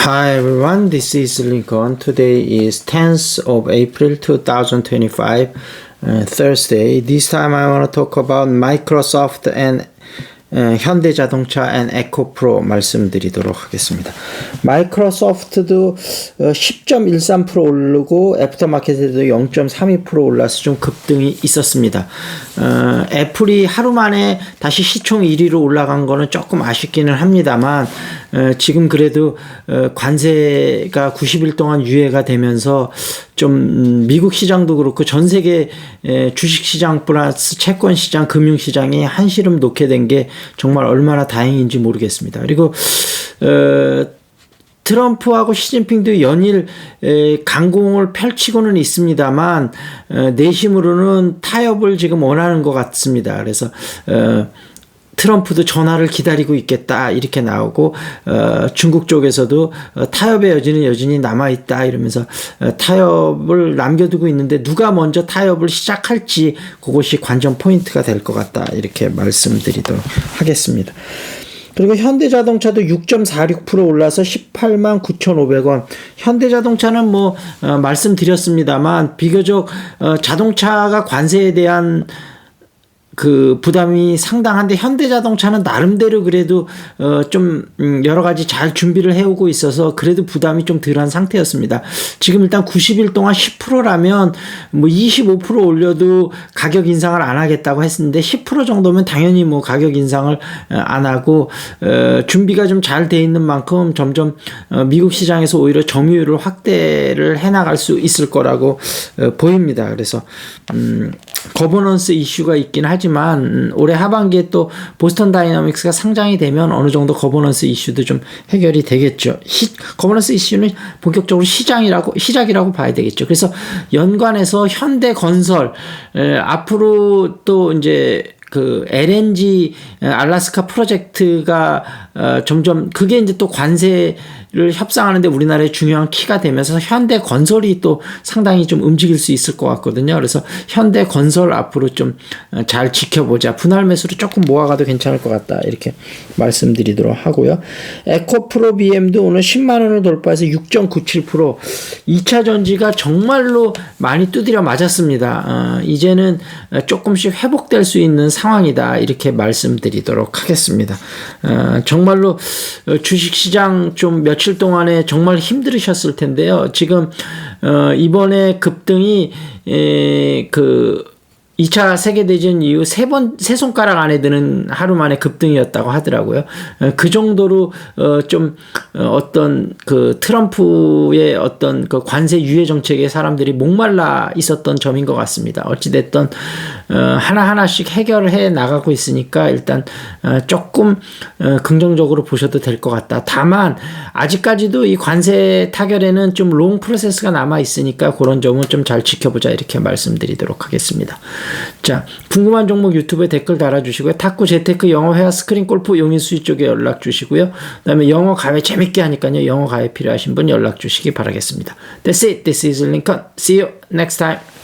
Hi everyone, this is Lincoln. Today is 10th of April 2025, uh, Thursday. This time I want to talk about Microsoft and 어, 현대자동차 and 에코프로 말씀드리도록 하겠습니다. 마이크로소프트도 어, 10.13% 오르고 애프터마켓에도 0.32% 올라서 좀 급등이 있었습니다. 어, 애플이 하루 만에 다시 시총 1위로 올라간 거는 조금 아쉽기는 합니다만 어, 지금 그래도 어, 관세가 90일 동안 유예가 되면서 좀 음, 미국 시장도 그렇고 전 세계 에, 주식 시장 플러스 채권 시장, 금융 시장이 한시름 놓게 된 게 정말 얼마나 다행인지 모르겠습니다. 그리고 어, 트럼프하고 시진핑도 연일 에, 강공을 펼치고는 있습니다만 어, 내심으로는 타협을 지금 원하는 것 같습니다. 그래서 어, 트럼프도 전화를 기다리고 있겠다 이렇게 나오고 어, 중국 쪽에서도 어, 타협의 여지는 여전히 남아 있다 이러면서 어, 타협을 남겨두고 있는데 누가 먼저 타협을 시작할지 그것이 관전 포인트가 될 것 같다 이렇게 말씀드리도록 하겠습니다. 그리고 현대자동차도 6.46% 올라서 18만 9,500원. 현대자동차는 뭐 어, 말씀드렸습니다만 비교적 어, 자동차가 관세에 대한 그 부담이 상당한데 현대자동차는 나름대로 그래도 어좀 음, 여러 가지 잘 준비를 해오고 있어서 그래도 부담이 좀 덜한 상태였습니다. 지금 일단 90일 동안 10%라면 뭐 25% 올려도 가격 인상을 안 하겠다고 했는데 10% 정도면 당연히 뭐 가격 인상을 어, 안 하고 어 준비가 좀 잘 돼 있는 만큼 점점 어 미국 시장에서 오히려 점유율을 확대를 해 나갈 수 있을 거라고 어 보입니다. 그래서 음 거버넌스 이슈가 있긴 하지만 음, 올해 하반기에 또 보스턴 다이나믹스가 상장이 되면 어느 정도 거버넌스 이슈도 좀 해결이 되겠죠. 시, 거버넌스 이슈는 본격적으로 시장이라고 시작이라고 봐야 되겠죠. 그래서 연관해서 현대 건설 에, 앞으로 또 이제 그 LNG 알라스카 프로젝트가 어, 점점 그게 이제 또 관세를 협상하는데 우리나라의 중요한 키가 되면서 현대 건설이 또 상당히 좀 움직일 수 있을 것 같거든요. 그래서 현대 건설 앞으로 좀 잘 지켜보자. 분할 매수로 조금 모아가도 괜찮을 것 같다. 이렇게 말씀드리도록 하고요. 에코프로 BM도 오늘 10만 원을 돌파해서 6.97% 2차 전지가 정말로 많이 두드려 맞았습니다. 어, 이제는 조금씩 회복될 수 있는 상황이다. 이렇게 말씀드리도록 하겠습니다. 어, 정말로 주식시장 좀 며칠 동안에 정말 힘들으셨을 텐데요. 지금 어, 이번에 급등이 에, 그 2차 세계대전 이후 세 번, 세 손가락 안에 드는 하루 만에 급등이었다고 하더라고요. 어, 그 정도로, 어, 좀, 어, 어떤 그 트럼프의 어떤 그 관세 유예 정책에 사람들이 목말라 있었던 점인 것 같습니다. 어찌됐든, 어, 하나하나씩 해결을 해 나가고 있으니까 일단, 어, 조금, 어, 긍정적으로 보셔도 될 것 같다. 다만, 아직까지도 이 관세 타결에는 좀 롱 프로세스가 남아 있으니까 그런 점은 좀 잘 지켜보자. 이렇게 말씀드리도록 하겠습니다. 자, 궁금한 종목 유튜브에 댓글 달아주시고요. 탁구, 재테크, 영어 회화, 스크린, 골프, 용인 수익 쪽에 연락 주시고요. 그 다음에 영어 가입 재밌게 하니까요. 영어 가입 필요하신 분 연락 주시기 바라겠습니다. That's it. This is Lincoln. See you next time.